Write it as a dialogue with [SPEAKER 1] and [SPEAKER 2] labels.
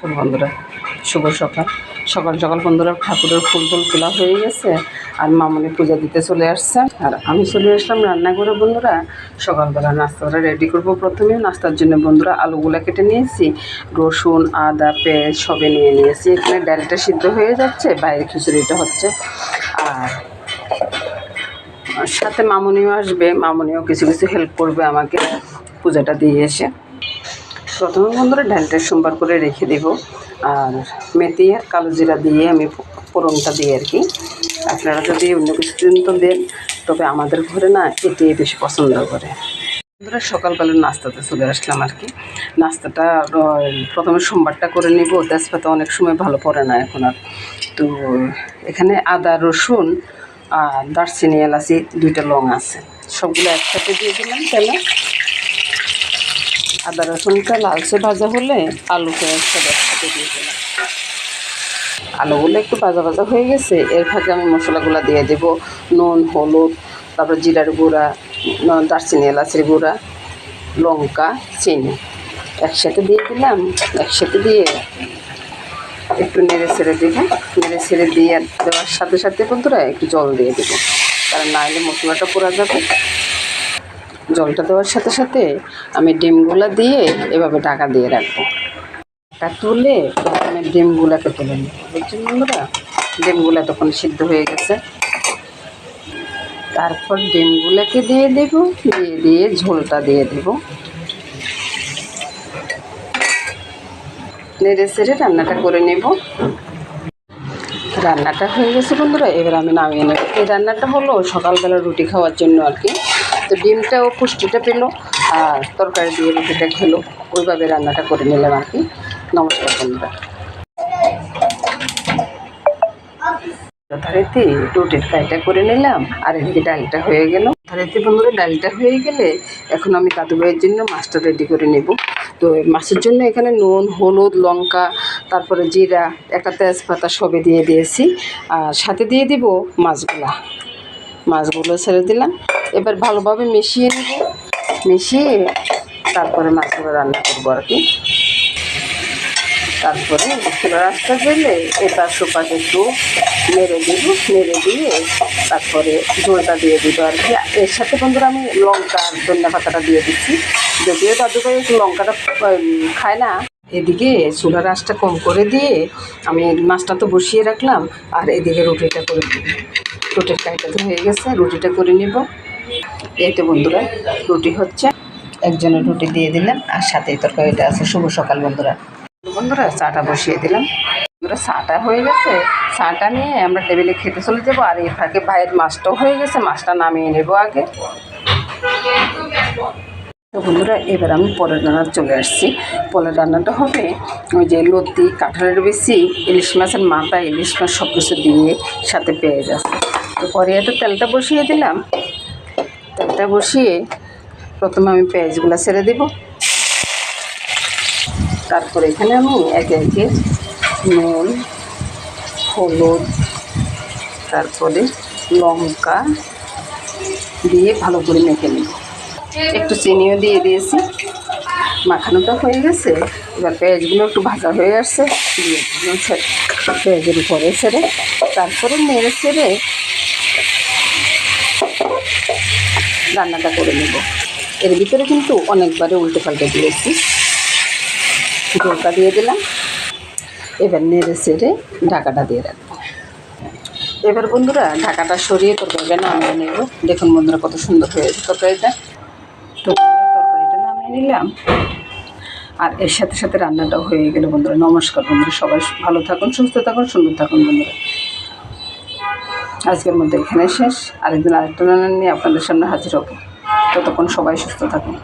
[SPEAKER 1] বন্ধুরা শুভ সকাল। সকাল সকাল বন্ধুরা, ঠাকুরের ফুল টুল তোলা হয়ে গেছে আর মামনি পূজা দিতে চলে আসছে। আর আমি চলে আসলাম রান্না করে বন্ধুরা। সকালবেলা নাস্তাটা রেডি করব প্রথমে। নাস্তার জন্য বন্ধুরা আলুগুলা কেটে নিয়েছি। রসুন, আদা, পেঁয়াজ সবে নিয়ে নিয়েছি। এখানে ডালটা সিদ্ধ হয়ে যাচ্ছে, বাইরে খিচুড়িটা হচ্ছে। আর সাথে মামনিও আসবে। মামনিও কিছু কিছু হেল্প করবে আমাকে। পূজাটা দিয়ে এসে। প্রথমে বন্ধুরা ডালটা সোমবার করে রেখে দেব। আর মেথি আর কালো জিরা দিয়ে আমি ফোড়নটা দিই আর কি। আপনারা যদি অন্য কিছু তো দেন, তবে আমাদের ঘরে না এটাই বেশি পছন্দ করে। বন্ধুরা, সকালবেলা নাস্তাতে চলে আসলাম আর কি। নাস্তাটা প্রথমে সোমবারটা করে নিব, তেজপাতা অনেক সময় ভালো পড়ে না এখন আর। তো এখানে আদা, রসুন আর দারচিনি, এলাচি দুইটা লং আছে। সবগুলো একসাথে দিয়ে দিলাম, তেলে। আদা রসুনটা লালচে ভাজা হলে আলুটা একসাথে একসাথে দিয়ে দিলাম। আলুগুলো একটু ভাজা ভাজা হয়ে গেছে, এর ফাঁকে আমি মশলাগুলো দিয়ে দেব, নুন, হলুদ, তারপর জিরার গুঁড়া দারচিনি, এলাচের গুঁড়া, লঙ্কা, চিনি একসাথে দিয়ে দিলাম, একসাথে দিয়ে একটু নেড়ে ছেড়ে দেবো, নেড়ে ছেড়ে দিয়ে দেওয়ার সাথে সাথে বন্ধুরা একটু জল দিয়ে দেবো কারণ না হলে মশলাটা পোড়া যাবে। জলটা দেওয়ার সাথে সাথে আমি ডিমগুলো দিয়ে এভাবে ঢাকা দিয়ে রাখব। তা তুলে প্রথমে ডিমগুলোকে তুলে নেব। বুঝছেন বন্ধুরা? ডিমগুলো তখন সিদ্ধ হয়ে গেছে। তারপর ডিমগুলোকে দিয়ে দেব, দিয়ে দিয়ে ঝোলটা দিয়ে দেব। নেড়ে সেড়ে রান্নাটা করে নেব। রান্নাটা হয়ে গেছে বন্ধুরা, এবার আমি নামিয়ে নেব। এই রান্নাটা হলো সকালবেলা রুটি খাওয়ার জন্য আর কি। তো ডিমটাও পুষ্টিটা পেল, আর তরকারি দিয়ে রুটিটা খেলো। ওইভাবে রান্নাটা করে নিলাম আর কি। নমস্কার বন্ধুরা। ধারেতে রুটির ফ্রাইটা করে নিলাম, আর এদিকে ডালটা হয়ে গেল। ধারেতে বন্ধুরা, ডালটা হয়ে গেলে এখন আমি কাদু ভাইয়ের জন্য মাছটা রেডি করে নেব। তো মাছের জন্য এখানে নুন, হলুদ, লঙ্কা, তারপরে জিরা, একটা তেজপাতা সবে দিয়ে দিয়েছি। আর সাথে দিয়ে দিব মাছগুলা। মাছগুলো ছেড়ে দিলাম। এবার ভালোভাবে মিশিয়ে নেব। মিশিয়ে তারপরে মাছগুলো রান্না করব আর কি। তারপরে রাস্তা গেলে এপাশ ওপাশ একটু মেরে দিব মেরে দিয়ে তারপরে ঝোলটা দিয়ে দিব আর কি। এর সাথে বন্ধুরা আমি লঙ্কা ধনিয়া পাতাটা দিয়ে দিচ্ছি। যদিও দাদু ভাই একটু লঙ্কাটা খায় না। এদিকে চুলার আঁচটা কম করে দিয়ে আমি মাছটা তো বসিয়ে রাখলাম, আর এদিকে রুটিটা করে দিব রুটির কাইটা তো হয়ে গেছে, রুটিটা করে নিব। এই তো বন্ধুরা, রুটি হচ্ছে। একজনের রুটি দিয়ে দিলাম, আর সাথে তরকারিটা আছে। শুভ সকাল বন্ধুরা। বন্ধুরা, চাটা বসিয়ে দিলাম। বন্ধুরা, চাটা হয়ে গেছে। চাটা নিয়ে আমরা টেবিলে খেতে চলে যাব। আর এই ফাঁকে ভাইয়ের মাছটাও হয়ে গেছে। মাছটা নামিয়ে নেব আগে। তো বন্ধুরা, এবার আমি পরের রান্না চলে আসছি। পরের রান্নাটা হবে ওই যে লতি, কাঁঠালের বেশি, ইলিশ মাছের মাথা, ইলিশ মাছ সব কিছু দিয়ে সাথে পেঁয়াজ আছে। তো পরে একটা তেলটা বসিয়ে দিলাম। তেলটা বসিয়ে প্রথমে আমি পেঁয়াজগুলো ছেড়ে দেবো। তারপরে এখানে আমি একে একে নুন, হলুদ, তারপরে লঙ্কা দিয়ে ভালো করে মেখে নেব। একটু চিনিও দিয়ে দিয়েছি। মাখানোটা হয়ে গেছে। এবার পেঁয়াজগুলো একটু ভাজা হয়ে আসছে। দিয়ে পেঁয়াজের উপরে ছেড়ে তারপরে নেড়ে ছেড়ে রান্নাটা করে নেব। এর ভিতরে কিন্তু অনেকবারে উল্টে পাল্টে দিয়েছি। ঝোলটা দিয়ে দিলাম। এবার নেড়ে সেড়ে ঢাকাটা দিয়ে রাখব। এবার বন্ধুরা, ঢাকাটা সরিয়ে তরকারিটা নামিয়ে নেব। দেখুন বন্ধুরা কত সুন্দর হয়েছে তরকারিটা। তো তরকারিটা নামিয়ে নিলাম। আর এর সাথে সাথে রান্নাটাও হয়ে গেল বন্ধুরা। নমস্কার বন্ধুরা, সবাই ভালো থাকুন, সুস্থ থাকুন, সুন্দর থাকুন বন্ধুরা। আজকের মধ্যে এখানে শেষ। আরেকদিন আরেকটা নিয়ে আপনাদের সামনে হাজির হব। ততক্ষণ সবাই সুস্থ থাকুন।